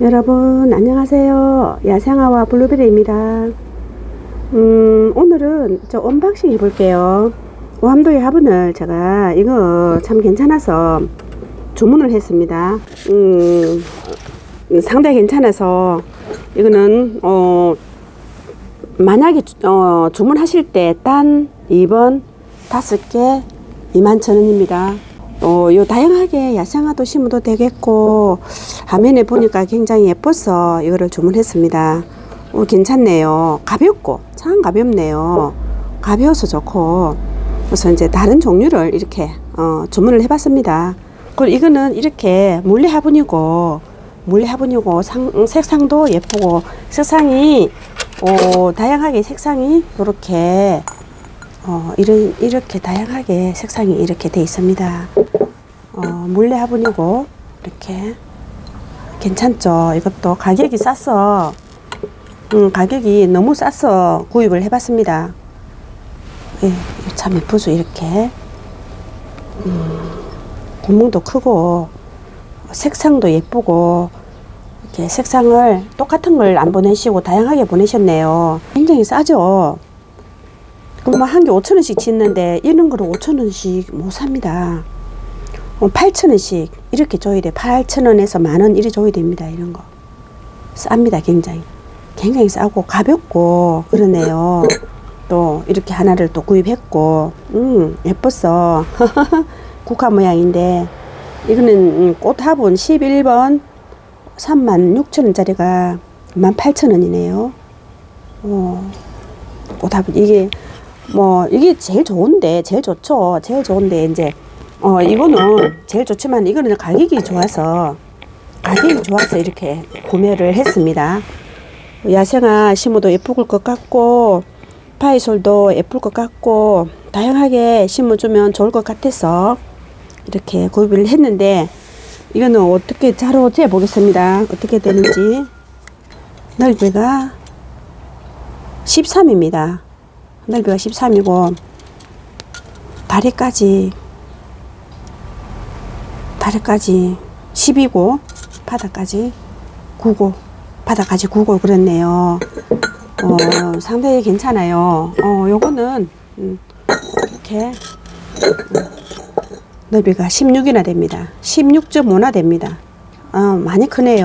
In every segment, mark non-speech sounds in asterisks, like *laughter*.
여러분 안녕하세요. 야생아와 블루베리입니다. 음 오늘은 저 언박싱 해볼게요. 오함도의 화분을 제가 이거 참 괜찮아서 주문을 했습니다. 음 상당히 괜찮아서 이거는 어 만약에 주- 어, 주문하실 때 단 2번 다섯 개 21,000원입니다. 어, 요 다양하게 야생화도 심어도 되겠고 화면에 보니까 굉장히 예뻐서 이거를 주문했습니다. 어, 괜찮네요. 가볍고 참 가볍네요. 가벼워서 좋고 그래서 이제 다른 종류를 이렇게 어, 주문을 해봤습니다. 그리고 이거는 이렇게 물레 화분이고 물레 화분이고 상, 색상도 예쁘고 색상이 어, 다양하게 색상이 이렇게 어, 이런, 이렇게 다양하게 색상이 이렇게 돼 있습니다. 어, 물레 화분이고, 이렇게. 괜찮죠? 이것도 가격이 싸서, 음, 가격이 너무 싸서 구입을 해봤습니다. 예, 참 예쁘죠? 이렇게. 음, 구멍도 크고, 색상도 예쁘고, 이렇게 색상을 똑같은 걸 안 보내시고 다양하게 보내셨네요. 굉장히 싸죠? 그럼 뭐한개 5천 원씩 짓는데 이런 거를 5천 원씩 못 삽니다. 어, 8천 원씩 이렇게 줘야 돼. 8천 원에서 만 원 이리 줘야 됩니다. 이런 거 쌉니다. 굉장히 굉장히 싸고 가볍고 그러네요. 또 이렇게 하나를 또 구입했고, 음 예뻤어. *laughs* 국화 모양인데 이거는 음, 꽃화분 11번 3만 6천 원짜리가 1만 8천 원이네요. 어, 꽃화분 이게 뭐 이게 제일 좋은데 제일 좋죠. 제일 좋은데 이제 어 이거는 제일 좋지만 이거는 가격이 좋아서 가격이 좋아서 이렇게 구매를 했습니다. 야생화 심어도 예쁠 것 같고 파이솔도 예쁠 것 같고 다양하게 심어주면 좋을 것 같아서 이렇게 구입을 했는데 이거는 어떻게 자로 재 보겠습니다. 어떻게 되는지 넓이가 13입니다. 넓이가 13이고 다리까지 다리까지 10이고 바닥까지 9고 바닥까지 9고 그랬네요. 어, 상당히 괜찮아요. 어, 요거는 음, 이렇게 음, 넓이가 16이나 됩니다. 16.5나 됩니다. 어, 많이 크네요.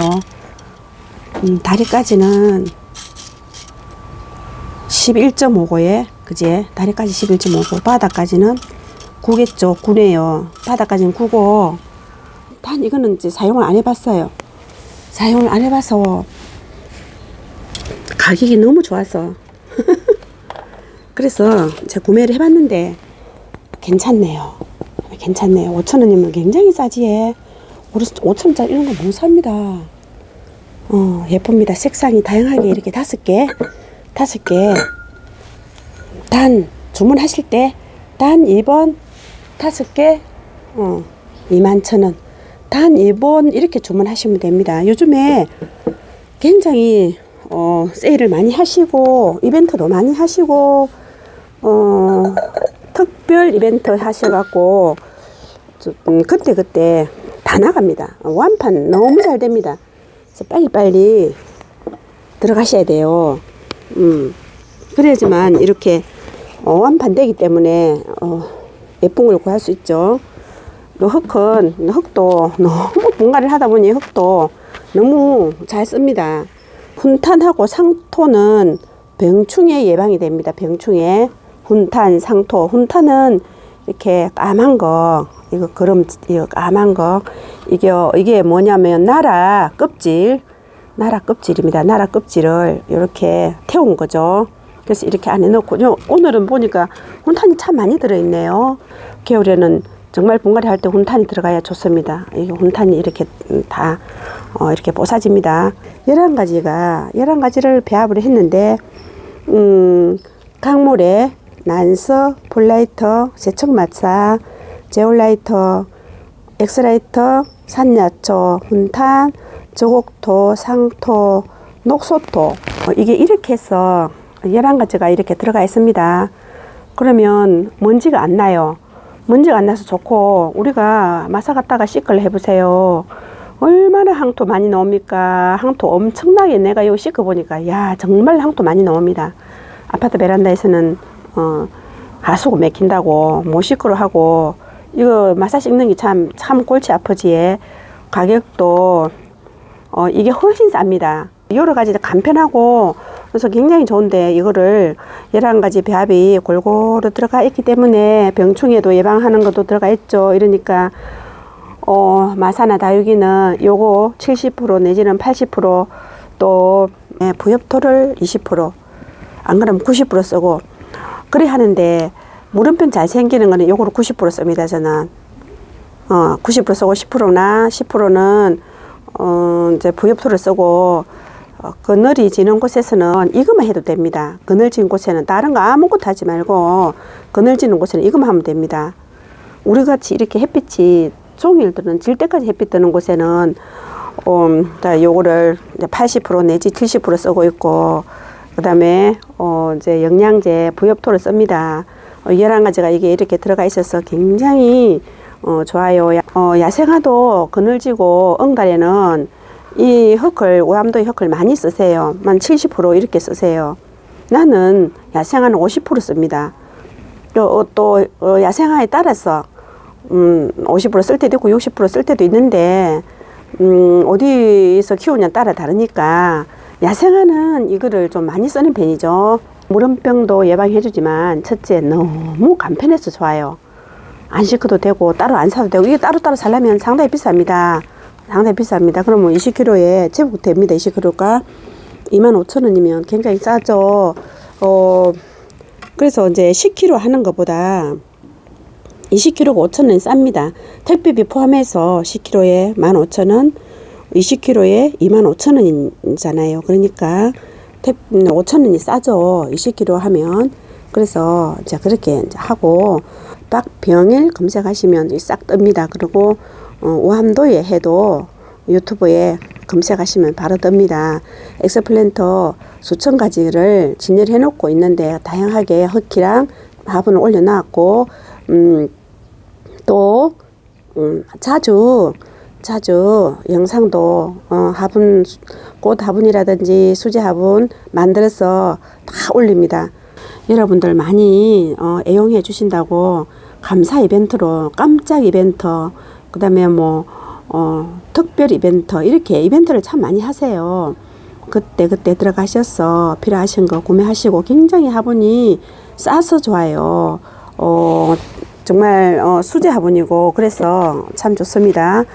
음, 다리까지는 11.5고에 그제 다리까지 11.5고 바닥까지는 9겠죠 9네요. 바닥까지는 9고. 단 이거는 이제 사용을 안 해봤어요. 사용을 안 해봐서 가격이 너무 좋아서. *laughs* 그래서 제가 구매를 해봤는데 괜찮네요. 괜찮네요. 5천원이면 굉장히 싸지에 5천원짜리 이런 거 못 삽니다. 어, 예쁩니다. 색상이 다양하게 이렇게 다섯 개 다섯 개. 단 주문하실 때 단 2번 다섯 개 어, 2만 천 원. 단 2번 이렇게 주문하시면 됩니다. 요즘에 굉장히 어, 세일을 많이 하시고 이벤트도 많이 하시고 어, 특별 이벤트 하셔갖고 저, 음, 그때 그때 다 나갑니다. 완판 너무 잘 됩니다. 그래서 빨리빨리 들어가셔야 돼요. 음, 그래야지만 이렇게 어, 완판되기 때문에 어, 예쁜 걸 구할 수 있죠. 또 흙은 흙도 너무 분갈이를 하다 보니 흙도 너무 잘 씁니다. 훈탄하고 상토는 병충해 예방이 됩니다. 병충해 훈탄, 상토. 훈탄은 이렇게 까만 거 이거 그럼 이거 까만 거 이게 이게 뭐냐면 나라 껍질 나라 껍질입니다. 나라 껍질을 이렇게 태운 거죠. 그래서 이렇게 안에 넣고 요 오늘은 보니까 훈탄이 참 많이 들어있네요. 겨울에는 정말 분갈이 할때 훈탄이 들어가야 좋습니다. 이게 훈탄이 이렇게 음, 다 어, 이렇게 뽀사집니다. 11가지가 11가지를 배합을 했는데 음, 강물에 난서, 폴라이터, 세척마사, 제올라이터, 엑스라이터, 산야초, 훈탄, 저곡토, 상토, 녹소토 어, 이게 이렇게 해서 11가지가 이렇게 들어가 있습니다. 그러면 먼지가 안 나요. 먼지가 안 나서 좋고 우리가 마사 갔다가 시클 해보세요. 얼마나 항토 많이 나옵니까? 항토 엄청나게 내가 이거 씻어 보니까 야 정말 항토 많이 나옵니다. 아파트 베란다에서는 어 하수구 맥힌다고 못 씻기로 하고 이거 마사 씻는 게 참 참 골치 아프지. 가격도 어 이게 훨씬 쌉니다. 여러 가지 간편하고 그래서 굉장히 좋은데 이거를 열한 가지 배합이 골고루 들어가 있기 때문에 병충해도 예방하는 것도 들어가 있죠. 이러니까 어, 마사나 다육이는 요거 70% 내지는 80%또 예, 부엽토를 20%안 그러면 90% 쓰고 그래 하는데 물음표 잘 생기는 거는 요거를 90% 씁니다 저는 어, 90% 쓰고 10%나 10%는 어, 이제 부엽토를 쓰고 어, 그늘이 지는 곳에서는 이것만 해도 됩니다. 그늘 지는 곳에는 다른 거 아무것도 하지 말고 그늘 지는 곳에는 이것만 하면 됩니다. 우리 같이 이렇게 햇빛이 종일들은 질 때까지 햇빛 뜨는 곳에는 음, 자 요거를 이제 80% 내지 70% 쓰고 있고 그다음에 어 이제 영양제 부엽토를 씁니다. 어, 11가지가 이게 이렇게 들어가 있어서 굉장히 어 좋아요. 야, 어 야생화도 그늘지고 응달에는 이 흙을 오암도의 흙을 많이 쓰세요. 만 70% 이렇게 쓰세요. 나는 야생화는 50% 씁니다. 또, 어, 또 어, 야생화에 따라서 음, 50%쓸 때도 있고 60%쓸 때도 있는데 음, 어디서 키우냐 따라 다르니까 야생화는 이거를 좀 많이 쓰는 편이죠. 물음병도 예방해주지만 첫째 너무 간편해서 좋아요. 안 씻어도 되고 따로 안 사도 되고 이게 따로따로 살려면 상당히 비쌉니다. 상당히 비쌉니다. 그러면 20kg에 제법 됩니다. 20kg가 25,000원이면 굉장히 싸죠. 어, 그래서 이제 10kg 하는 것보다 20kg가 5,000원 쌉니다. 택배비 포함해서 10kg에 15,000원, 20kg에 25,000원이잖아요. 그러니까 5,000원이 싸죠. 20kg 하면. 그래서 이제 그렇게 이제 하고 딱 병일 검색하시면 싹 뜹니다. 그리고 어, 오함도에 해도 유튜브에 검색하시면 바로 뜹니다. 엑스플랜터 수천 가지를 진열해 놓고 있는데 다양하게 흑기랑 화분을 올려놨고 음, 또 음, 자주 자주 영상도 어, 화분 꽃 화분이라든지 수제 화분 만들어서 다 올립니다. 여러분들 많이 어, 애용해 주신다고 감사 이벤트로 깜짝 이벤트 그 다음에 뭐 어, 특별 이벤트 이렇게 이벤트를 참 많이 하세요. 그때 그때 들어가셔서 필요하신 거 구매하시고 굉장히 화분이 싸서 좋아요. 어, 정말 어, 수제 화분이고 그래서 참 좋습니다.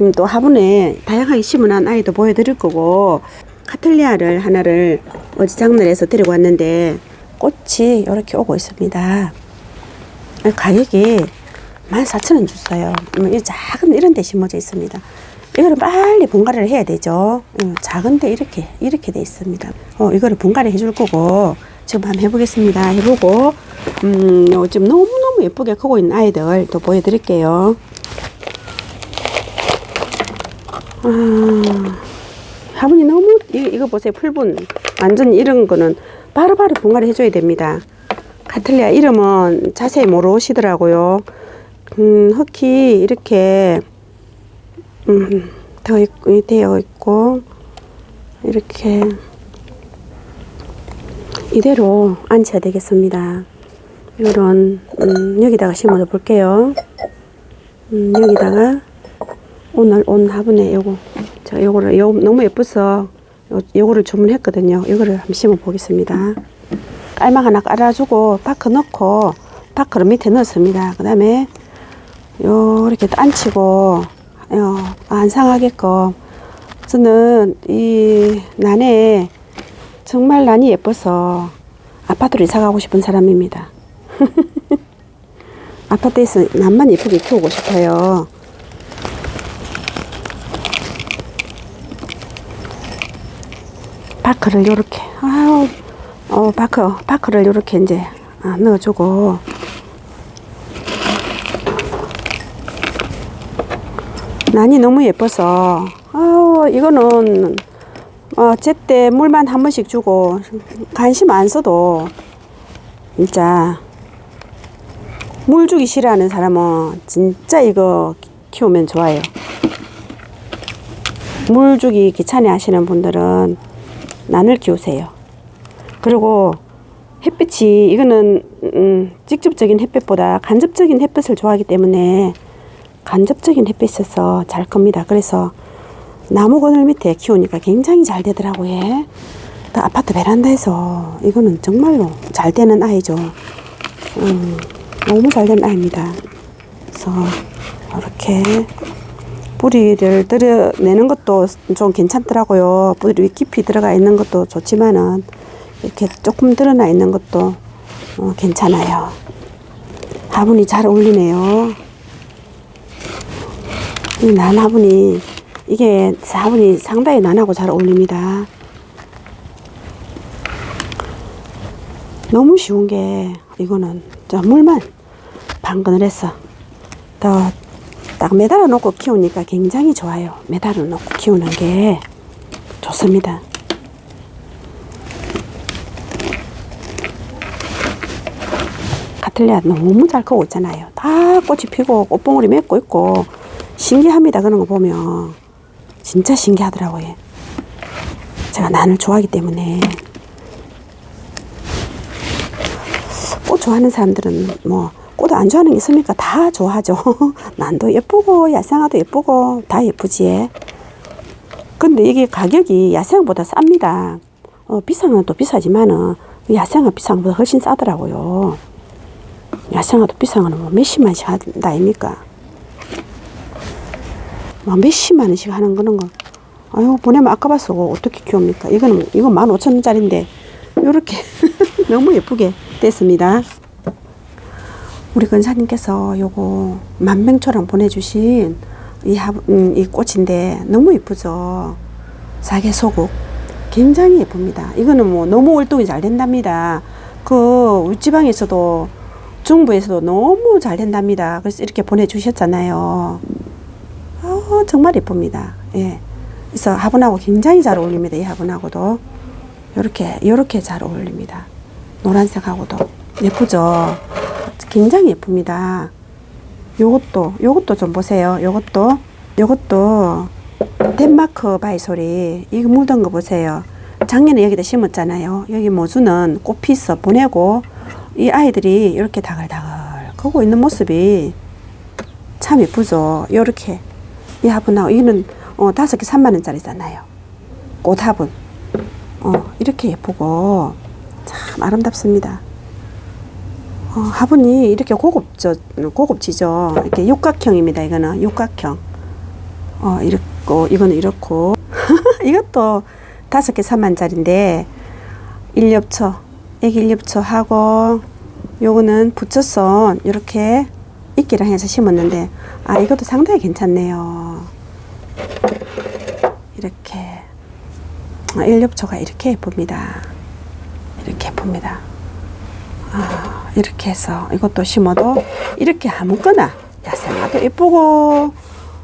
음, 또 화분에 다양하게 심어놓은 아이도 보여드릴 거고 카틀리아를 하나를 어제 장날에서 데리고 왔는데 꽃이 이렇게 오고 있습니다. 가격이 14,000원 줬어요. 음, 이 작은 이런 데 심어져 있습니다. 이거를 빨리 분갈이를 해야 되죠. 음, 작은데 이렇게 이렇게 돼 있습니다. 어, 이거를 분갈이 해줄 거고 지금 한번 해보겠습니다. 해보고 음, 요 지금 너무 너무 예쁘게 크고 있는 아이들 또 보여드릴게요. 아, 화분이 너무 이, 이거 보세요 풀분 완전 이런 거는 바로바로 분갈이 해줘야 됩니다. 카틀리아 이름은 자세히 모르시더라고요. 음, 흙이 이렇게 음, 되어, 있고, 되어 있고 이렇게 이대로 앉혀야 되겠습니다. 이런 음, 여기다가 심어 볼게요. 음, 여기다가 오늘 온 화분에 요거 저 요거를 요 너무 예뻐서 요, 요거를 주문했거든요. 요거를 한번 심어 보겠습니다. 깔막 하나 깔아주고 파크 넣고 파크를 밑에 넣습니다. 그 다음에 요 이렇게 앉히고 요, 안 상하게끔 저는 이 난에 정말 난이 예뻐서 아파트로 이사 가고 싶은 사람입니다. *laughs* 아파트에서 난만 예쁘게 키우고 싶어요. 바크를 요렇게 아우 어 바크 바크를 요렇게 이제 아, 넣어주고 난이 너무 예뻐서 아우 이거는 어 제때 물만 한 번씩 주고 관심 안 써도 진짜 물 주기 싫어하는 사람은 진짜 이거 키우면 좋아요. 물 주기 귀찮이 하시는 분들은 난을 키우세요. 그리고 햇빛이 이거는 음, 직접적인 햇빛보다 간접적인 햇빛을 좋아하기 때문에 간접적인 햇빛에서 잘 겁니다. 그래서 나무 그늘 밑에 키우니까 굉장히 잘 되더라고요. 예. 또 아파트 베란다에서 이거는 정말로 잘 되는 아이죠. 음, 너무 잘 된 아이입니다. 그래서 이렇게 뿌리를 들여내는 것도 좀 괜찮더라고요. 뿌리 깊이 들어가 있는 것도 좋지만은 이렇게 조금 드러나 있는 것도 어, 괜찮아요. 화분이 잘 어울리네요. 이 난화분이 이게 화분이 상당히 난하고 잘 어울립니다. 너무 쉬운 게 이거는 저 물만 방근을 해서 더 딱 매달아 놓고 키우니까 굉장히 좋아요. 매달아 놓고 키우는 게 좋습니다. 카틀리아 너무 잘 크고 있잖아요. 다 꽃이 피고 꽃봉오리 맺고 있고 신기합니다. 그런 거 보면 진짜 신기하더라고요. 제가 난을 좋아하기 때문에 꽃 좋아하는 사람들은 뭐꽃안 좋아하는 게 있습니까? 다 좋아하죠. *laughs* 난도 예쁘고 야생화도 예쁘고 다 예쁘지. 근데 이게 가격이 야생화보다 쌉니다. 어, 비싼 건 또 비싸지만은 야생화 비싼 것보다 훨씬 싸더라고요. 야생화도 비싼 거는 뭐 몇십만씩 한다 아닙니까? 뭐 몇십만 원씩 하는 거는 거. 아유 보내면 아까봤어. 어떻게 키웁니까? 이거는 이건 만 오천 원짜리인데 요렇게 *laughs* 너무 예쁘게 됐습니다. 우리 근사님께서 요거 만병초랑 보내주신 이, 하, 음, 이 꽃인데 너무 예쁘죠. 사계 소국 굉장히 예쁩니다. 이거는 뭐 너무 월동이 잘 된답니다. 그 윗지방에서도 중부에서도 너무 잘 된답니다. 그래서 이렇게 보내주셨잖아요. 어, 정말 예쁩니다. 예. 그래서 화분하고 굉장히 잘 어울립니다. 이 화분하고도 이렇게 이렇게 잘 어울립니다. 노란색하고도 예쁘죠. 굉장히 예쁩니다. 요것도 요것도 좀 보세요. 요것도 요것도 덴마크 바이소리 이거 묻은 거 보세요. 작년에 여기다 심었잖아요. 여기 모주는 꽃피 있어 보내고 이 아이들이 이렇게 다글다글 크고 있는 모습이 참 예쁘죠. 요렇게 이 화분하고 이는 어, 다섯 개 3만 원짜리잖아요. 꽃 화분. 어, 이렇게 예쁘고 참 아름답습니다. 어, 화분이 이렇게 고급져, 고급지죠. 이렇게 육각형입니다. 이거는 육각형. 어, 이렇고, 이거는 이렇고. *laughs* 이것도 다섯 개 3만짜리인데, 일엽초, 애기 일엽초 하고, 요거는 붙여서 이렇게 이끼랑 해서 심었는데, 아, 이것도 상당히 괜찮네요. 이렇게. 아, 일엽초가 이렇게 예쁩니다. 이렇게 예쁩니다. 아, 이렇게 해서 이것도 심어도 이렇게 아무거나 야생화도 예쁘고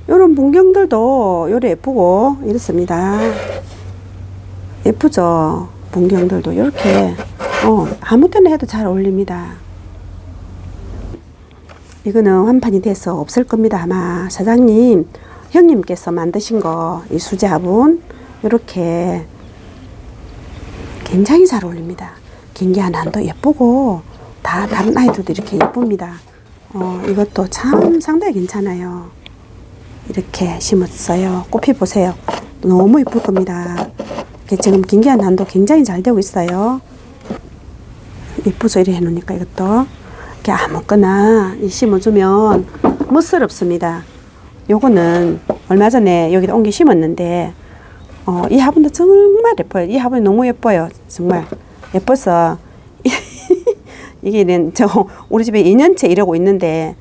요런 문경들도 요래 예쁘고 이렇습니다. 예쁘죠? 문경들도 이렇게 어, 아무 때나 해도 잘 어울립니다. 이거는 완판이 돼서 없을 겁니다. 아마 사장님 형님께서 만드신 거 이 수제 화분 이렇게 굉장히 잘 어울립니다. 긴기한 한도 예쁘고 다 다른 아이들도 이렇게 예쁩니다. 어, 이것도 참 상당히 괜찮아요. 이렇게 심었어요. 꽃피 보세요. 너무 예쁠 겁니다. 지금 긴기한 한도 굉장히 잘 되고 있어요. 예쁘죠? 이래 해놓으니까 이것도. 이렇게 아무거나 이 심어주면 멋스럽습니다. 요거는 얼마 전에 여기다 옮겨 심었는데 어, 이 화분도 정말 예뻐요. 이 화분이 너무 예뻐요. 정말 예뻐서 *laughs* 이게 저 우리 집에 2년째 이러고 있는데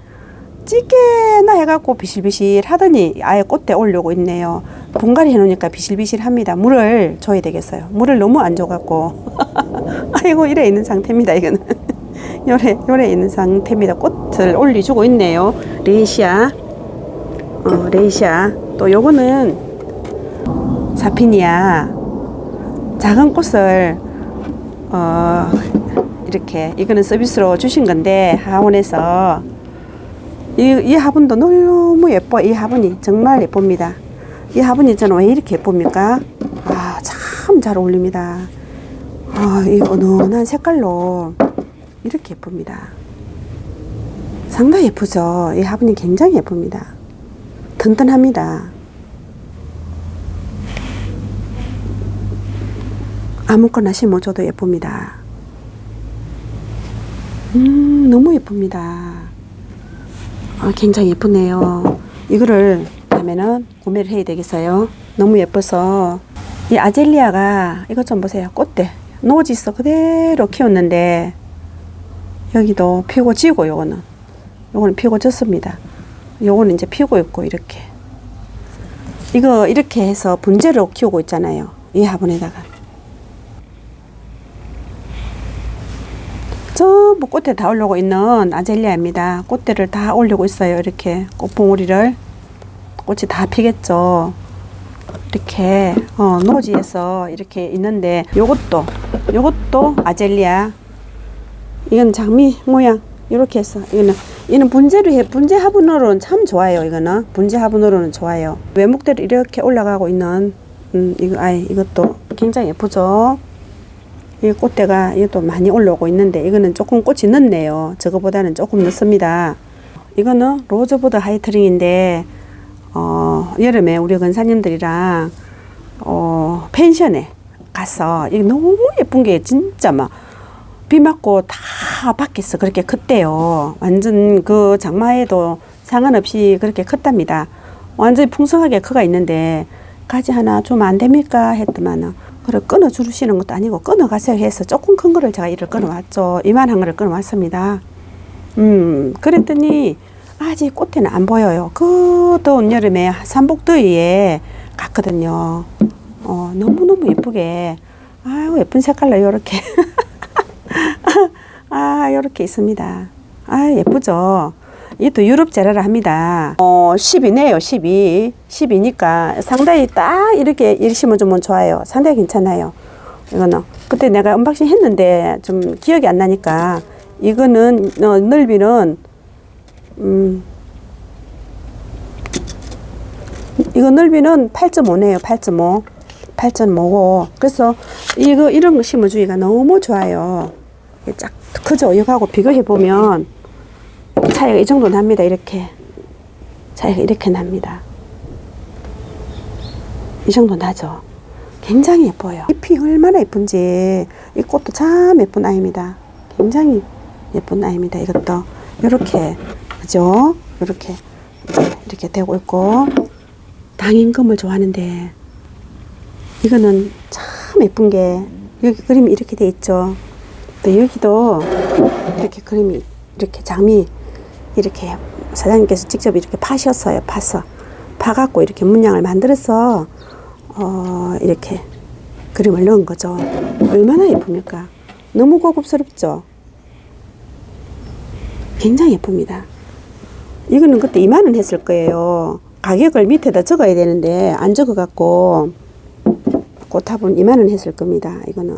찌개나 해갖고 비실비실 하더니 아예 꽃대 올려고 있네요. 분갈이 해놓으니까 비실비실합니다. 물을 줘야 되겠어요. 물을 너무 안 줘갖고 *laughs* 아이고 이래 있는 상태입니다. 이거는 요래 요래 있는 상태입니다. 꽃을 올려주고 있네요. 레이시아, 어, 레이시아. 또 요거는 사피니아 작은 꽃을 어, 이렇게 이거는 서비스로 주신 건데 하원에서 이, 이 화분도 너무 예뻐 이 화분이 정말 예쁩니다 이 화분 있잖아. 왜 이렇게 예쁩니까? 아, 참 잘 어울립니다. 아, 이 은은한 색깔로 이렇게 예쁩니다. 상당히 예쁘죠? 이 화분이 굉장히 예쁩니다. 튼튼합니다. 아무거나 심어줘도 예쁩니다. 음, 너무 예쁩니다. 아, 굉장히 예쁘네요. 이거를 하면은 구매를 해야 되겠어요. 너무 예뻐서 이 아젤리아가 이것 좀 보세요. 꽃대 노지서 그대로 키웠는데 여기도 피고 지고 요거는 요거는 피고 졌습니다. 요거는 이제 피고 있고 이렇게 이거 이렇게 해서 분재로 키우고 있잖아요. 이 화분에다가 전부 꽃에 다 올리고 있는 아젤리아입니다. 꽃대를 다 올리고 있어요. 이렇게 꽃봉오리를 꽃이 다 피겠죠. 이렇게 어, 노지에서 이렇게 있는데 요것도 요것도 아젤리아 이건 장미 모양 이렇게 해서 이거는 이는 분재로 해 분재 화분으로는 참 좋아요. 이거는 분재 화분으로는 좋아요. 외목대로 이렇게 올라가고 있는 음 이거 아이 이것도 굉장히 예쁘죠. 이 꽃대가 이것도 많이 올라오고 있는데 이거는 조금 꽃이 늦네요. 저거보다는 조금 늦습니다. 이거는 로즈보드 하이트링인데 어, 여름에 우리 근사님들이랑 어, 펜션에 가서 이게 너무 예쁜 게 진짜 막 비 맞고 다 밖에서 그렇게 컸대요. 완전 그 장마에도 상관없이 그렇게 컸답니다. 완전히 풍성하게 커가 있는데 가지 하나 주면 안 됩니까? 했더만은 그래 끊어 주시는 것도 아니고 끊어 가세요 해서 조금 큰 거를 제가 이를 끊어 왔죠. 이만한 거를 끊어 왔습니다. 음 그랬더니 아직 꽃에는 안 보여요. 그 더운 여름에 삼복더위에 갔거든요. 어 너무너무 예쁘게 아유 예쁜 색깔로 요렇게 *laughs* 아 요렇게 있습니다. 아 예쁘죠. 이것도 유럽 제라를 합니다. 어, 10이네요, 12. 10이니까 상당히 딱 이렇게 이렇게 심어주면 좋아요. 상당히 괜찮아요. 이거는. 그때 내가 언박싱 했는데 좀 기억이 안 나니까 이거는 어, 넓이는 음 이거 넓이는 8.5네요. 8.5. 8.5고 그래서 이거 이런 거 심어주기가 너무 좋아요. 쫙 크죠. 이거하고 비교해 보면 차이가 이 정도 납니다. 이렇게 차이가 이렇게 납니다. 이 정도 나죠. 굉장히 예뻐요. 잎이 얼마나 예쁜지 이 꽃도 참 예쁜 아이입니다. 굉장히 예쁜 아이입니다. 이것도 이렇게 그죠? 이렇게 이렇게 되고 있고 당인금을 좋아하는데 이거는 참 예쁜 게 여기 그림이 이렇게 돼 있죠. 또 여기도 이렇게 그림이 이렇게 장미 이렇게 사장님께서 직접 이렇게 파셨어요. 파서 파갖고 이렇게 문양을 만들어서 어 이렇게 그림을 넣은 거죠. 얼마나 예쁩니까? 너무 고급스럽죠. 굉장히 예쁩니다. 이거는 그때 2만 원 했을 거예요. 가격을 밑에다 적어야 되는데 안 적어갖고 꽃화분 2만 원 했을 겁니다. 이거는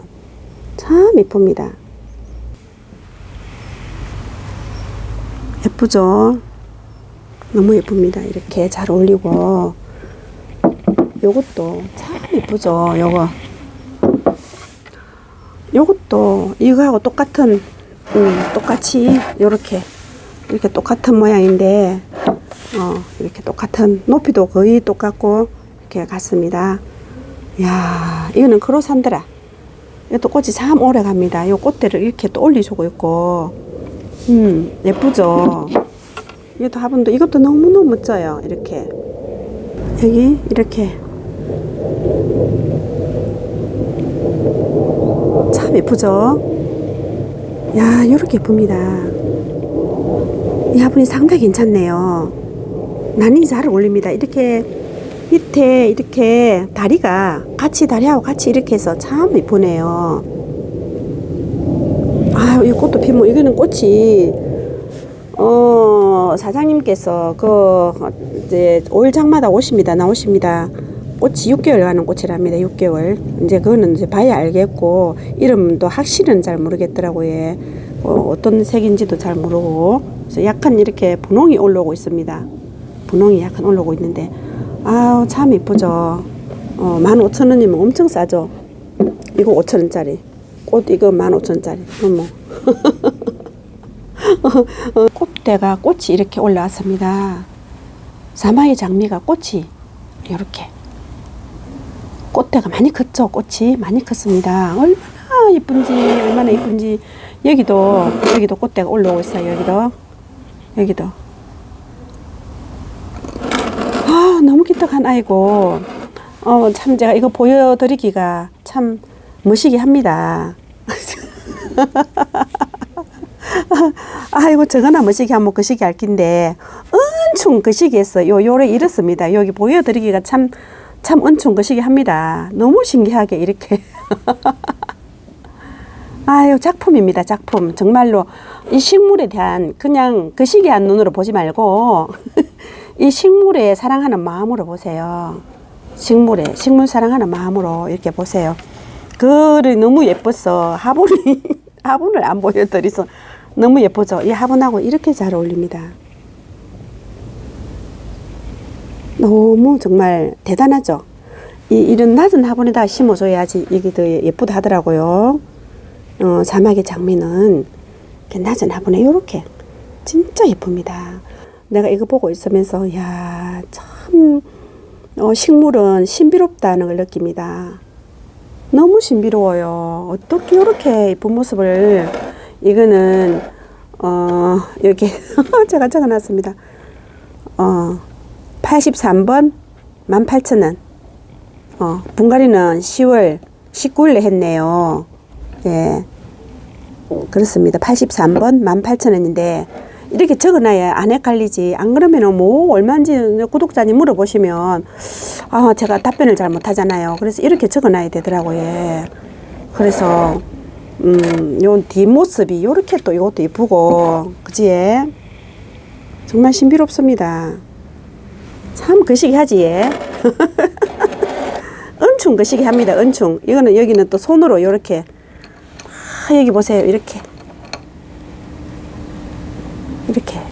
참 예쁩니다. 예쁘죠? 너무 예쁩니다. 이렇게 잘 어울리고 요것도 참 예쁘죠? 요거 요것도 이거하고 똑같은 음, 똑같이 요렇게 이렇게 똑같은 모양인데 어, 이렇게 똑같은 높이도 거의 똑같고 이렇게 같습니다. 야 이거는 크로산드라 이것도 꽃이 참 오래 갑니다. 요 꽃대를 이렇게 또 올려주고 있고 음, 예쁘죠? 이것도 화분도, 이것도 너무너무 멋져요. 이렇게. 여기, 이렇게. 참 예쁘죠? 야, 이렇게 예쁩니다. 이 화분이 상당히 괜찮네요. 난이 잘 어울립니다. 이렇게 밑에 이렇게 다리가 같이 다리하고 같이 이렇게 해서 참 예쁘네요. 아, 이 꽃도 피면 이거는 꽃이 어 사장님께서 그 이제 올 장마다 오십니다. 나오십니다. 꽃이 6개월 가는 꽃이랍니다. 6개월. 이제 그거는 이제 봐야 알겠고 이름도 확실은 잘 모르겠더라고요. 어, 어떤 색인지도 잘 모르고 그래서 약간 이렇게 분홍이 올라오고 있습니다. 분홍이 약간 올라오고 있는데 아우 참 이쁘죠. 어, 15,000원이면 엄청 싸죠. 이거 5,000원짜리. 꽃 이거 15,000원짜리. 어머. 어, *laughs* 꽃대가 꽃이 이렇게 올라왔습니다. 사마이 장미가 꽃이 이렇게 꽃대가 많이 컸죠. 꽃이 많이 컸습니다. 얼마나 이쁜지 얼마나 이쁜지 여기도 여기도 꽃대가 올라오고 있어요. 여기도 여기도 아 너무 기특한 아이고 어 참 제가 이거 보여드리기가 참 멋이게 합니다. *laughs* 아이고 저거나 뭐시기 하면 그 시기 알 낀데 은충 그 시기에서 요 요래 이렇습니다. 여기 보여드리기가 참 참 은충 그 시기 합니다. 너무 신기하게 이렇게 *laughs* 아유 작품입니다 작품 정말로 이 식물에 대한 그냥 그 시기한 눈으로 보지 말고 *laughs* 이 식물에 사랑하는 마음으로 보세요. 식물에 식물 사랑하는 마음으로 이렇게 보세요. 글이 너무 예뻐서 화분이 *laughs* 화분을 안 보여드려서 너무 예쁘죠. 이 화분하고 이렇게 잘 어울립니다. 너무 정말 대단하죠. 이 이런 낮은 화분에다 심어줘야지 이게 더 예쁘다 하더라고요. 어, 사막의 장미는 낮은 화분에 이렇게 진짜 예쁩니다. 내가 이거 보고 있으면서 야참 어, 식물은 신비롭다는 걸 느낍니다. 너무 신비로워요. 어떻게 이렇게 예쁜 모습을 이거는 어 여기 *laughs* 제가 적어놨습니다. 어 83번 18,000원. 어 분갈이는 10월 19일에 했네요. 예. 그렇습니다. 83번 18,000원인데 이렇게 적어놔야 안 헷갈리지. 안 그러면은 뭐 얼마인지 구독자님 물어보시면 아 제가 답변을 잘 못하잖아요. 그래서 이렇게 적어놔야 되더라고요. 예. 그래서 음, 요 뒷모습이 요렇게 또 이것도 이쁘고 그지? 예? 정말 신비롭습니다. 참 거시기 하지. 예? *laughs* 은충 거시기 합니다. 은충. 이거는 여기는 또 손으로 요렇게 아, 여기 보세요. 이렇게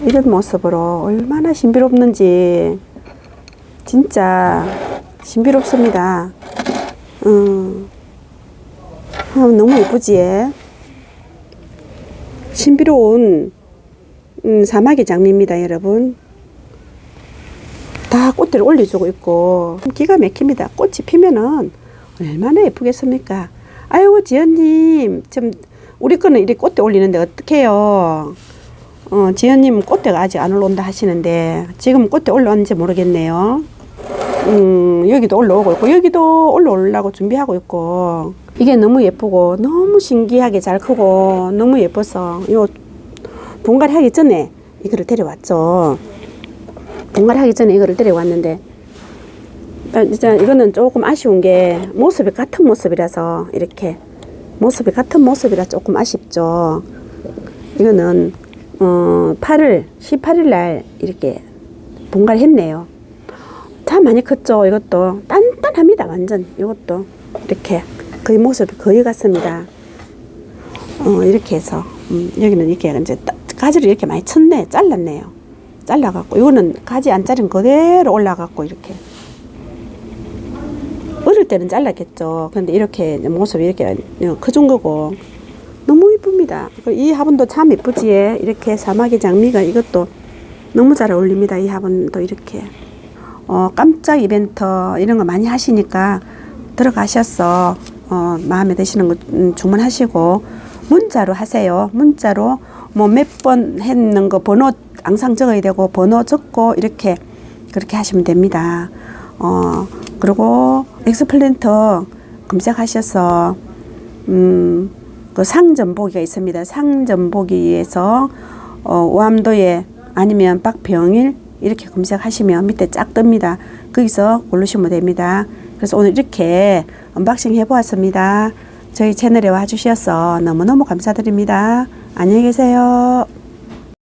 이런 모습으로 얼마나 신비롭는지 진짜 신비롭습니다. 음. 아, 너무 예쁘지? 신비로운 음, 사막의 장미입니다, 여러분. 다 꽃들을 올려주고 있고 기가 막힙니다. 꽃이 피면은 얼마나 예쁘겠습니까? 아이고 지연님, 좀 우리 거는 이렇게 꽃대 올리는데 어떡해요? 어, 지연님 꽃대가 아직 안 올라온다 하시는데 지금 꽃대 올라왔는지 모르겠네요. 음, 여기도 올라오고 있고 여기도 올라오려고 준비하고 있고 이게 너무 예쁘고 너무 신기하게 잘 크고 너무 예뻐서 요 분갈이 하기 전에 이거를 데려왔죠. 분갈이 하기 전에 이거를 데려왔는데 아, 진짜 이거는 조금 아쉬운 게 모습이 같은 모습이라서 이렇게 모습이 같은 모습이라 조금 아쉽죠. 이거는 어 8일 18일 날 이렇게 분갈이 했네요. 참 많이 컸죠. 이것도 단단합니다. 완전 이것도 이렇게 거의 모습이 거의 같습니다. 어 이렇게 해서 음, 여기는 이렇게 이제 따- 가지를 이렇게 많이 쳤네. 잘랐네요. 잘라갖고 이거는 가지 안 자른 그대로 올라갖고 이렇게 어릴 때는 잘랐겠죠. 근데 이렇게 모습이 이렇게 커준 거고 너무 이쁩니다. 그이 화분도 참 이쁘지. 이렇게 사막의 장미가 이것도 너무 잘 어울립니다. 이 화분도 이렇게. 어, 깜짝 이벤트 이런 거 많이 하시니까 들어가셔서 어, 마음에 드시는 거 음, 주문하시고 문자로 하세요. 문자로 뭐 몇 번 했는 거 번호 항상 적어야 되고 번호 적고 이렇게 그렇게 하시면 됩니다. 어, 그리고 엑스플랜터 검색하셔서 음, 그 상점보기가 있습니다. 상점보기에서 어, 오암도에 아니면 빡병일 이렇게 검색하시면 밑에 쫙 뜹니다. 거기서 고르시면 됩니다. 그래서 오늘 이렇게 언박싱 해보았습니다. 저희 채널에 와주셔서 너무너무 감사드립니다. 안녕히 계세요.